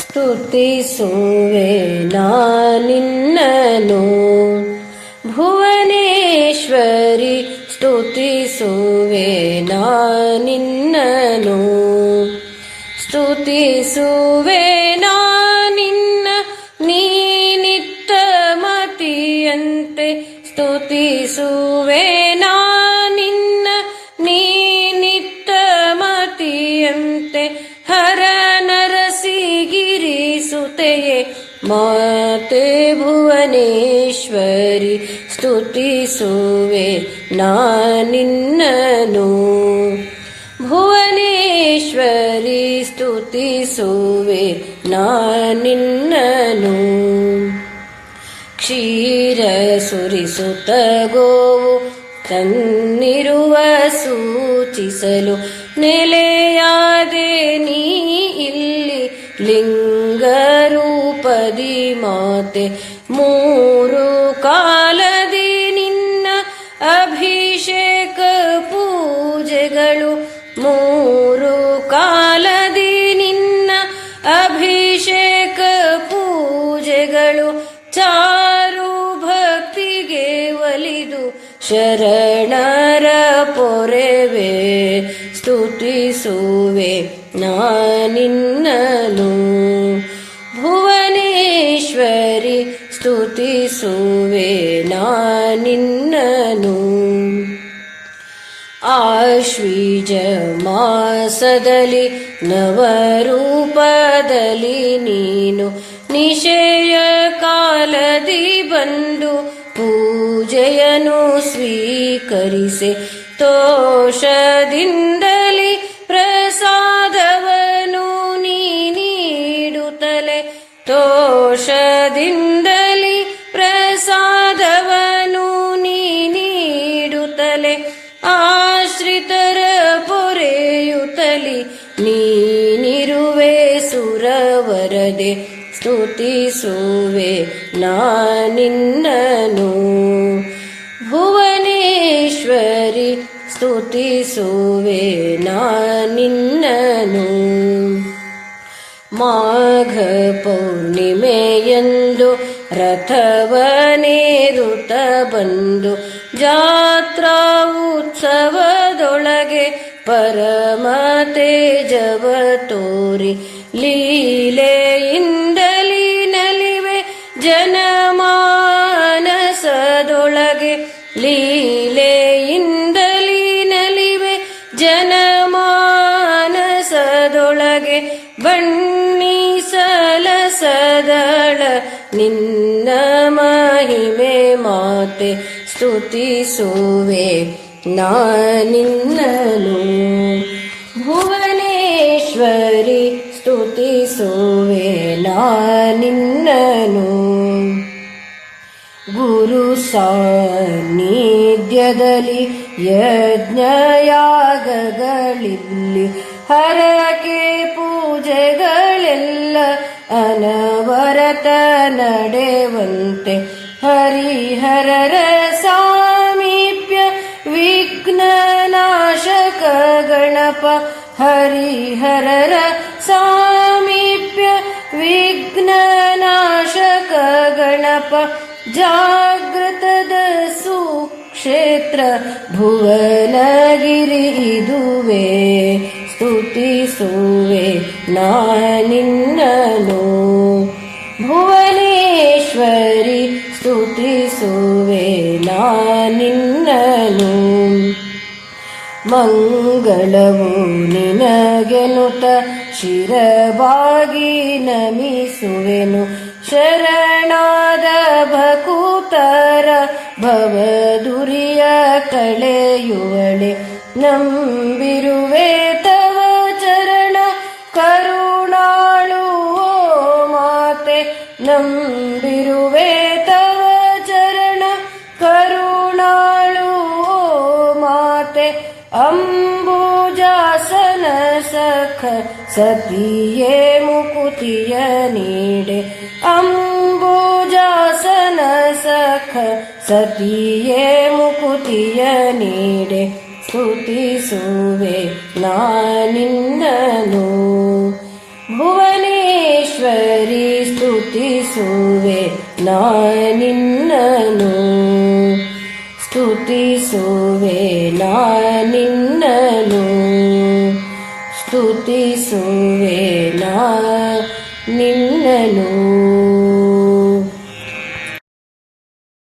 ಸ್ತುತಿಸುವೆ ನಿನ್ನನು. ಭುವನೇಶ್ವರಿ ಸ್ತುತಿಸುವೆ ನಿನ್ನನು. ಸ್ತುತಿಸುವೆ ಮಾತೆ ಭುವನೇಶ್ವರಿ ಸ್ತುತಿಸುವೆ ನಿನ್ನನು ಭುವನೇಶ್ವರಿ ಸ್ತುತಿಸುವೆ ನಿನ್ನನು ಕ್ಷೀರ ಸುರಿಸುತ್ತ ಗೋವು ತನ್ನಿರುವ ಸೂಚಿಸಲು ನೆಲೆಯಾದೆ ನೀ ಮಾತೆ ಮೂರು ಕಾಲದಿ ನಿನ್ನ ಅಭಿಷೇಕ ಪೂಜೆಗಳು. ಮೂರು ಕಾಲದಿ ನಿನ್ನ ಅಭಿಷೇಕ ಪೂಜೆಗಳು. ಚಾರು ಭಕ್ತಿಗೆ ಒಲಿದು ಶರಣರ ಪೊರೆವೆ. ಸ್ತುತಿಸುವೆ ನಿನ್ನನು ಭುವನೇಶ್ವರಿ ಸ್ತುತಿಸುವೆ ನಿನ್ನನು ಆಶ್ವೀಜ ಮಾಸದಲ್ಲಿ ನವರೂಪದಲ್ಲಿ ನೀನು ನಿಶಯ ಕಾಲದಿ ಬಂದು ಪೂಜೆಯನ್ನು ಸ್ವೀಕರಿಸೆ ತೋಷದಿಂದಲಿ े आश्रितर पोरयुतलिनीनि सुरवरदे स्तुति सुवे ननु भुवनेश्वरि स्तुतिसुर्वे न निनु माघ पौर्णिमे रथवने दुतबन्धु ಜಾತ್ರಾ ಉತ್ಸವದೊಳಗೆ ಪರಮ ತೇಜವ ತೋರಿ. ಲೀಲೆಯಿಂದಲೀ ನಲಿವೆ ಜನಮಾನಸದೊಳಗೆ. ಲೀಲೆಯಿಂದಲೀ ನಲಿವೆ ಜನಮಾನಸದೊಳಗೆ. ಬಣ್ಣಿಸಲಸದಳ ನಿನ್ನ ಮಹಿಮೆ ಮಾತೆ. ಸ್ತುತಿಸುವೆ ನಿನ್ನನು ಭುವನೇಶ್ವರಿ ಸ್ತುತಿಸುವೆ ನಿನ್ನನು ಗುರು ಸಾನ್ನಿಧ್ಯದಲ್ಲಿ ಯಜ್ಞಯಾಗಗಳಿಲ್ಲಿ ಹರಕೆ ಪೂಜೆಗಳೆಲ್ಲ ಅನವರತ ನಡೆವಂತೆ गणप हरिहरर सामीप्य विघ्ननाशक गणप जाग्रतद सुक्षेत्र भुवनगिरि दुवे स्तुतिसुवे भुवनेश्वरि स्तुतिसुवेन्नु ಮಂಗಳವು ನಿನಗೆನುತ ಶಿರಬಾಗಿ ನಮಿಸುವೆನು. ಶರಣಾದ ಭಕುತರ ಭವದುರಿಯ ಕಳೆಯುವಳೆ. ನಂಬಿರುವೆ ತವ ಚರಣ ಕರುಣಾಳು ಮಾತೆ. ನಂಬಿರುವೆ अम्बुजासन सख सखिये मुकुतिय नीडे। अम्बुजासन सख सखिये मुकुतिय नीडे। स्तुति सुवे नानिन्दनु भुवनेश्वरी स्तुति सुवे नानिन्दनु ಸ್ತುತಿಸುವೆ ನಾನಿನ್ನನು ಸ್ತುತಿಸುವೆ ನಾ ನಿನ್ನನು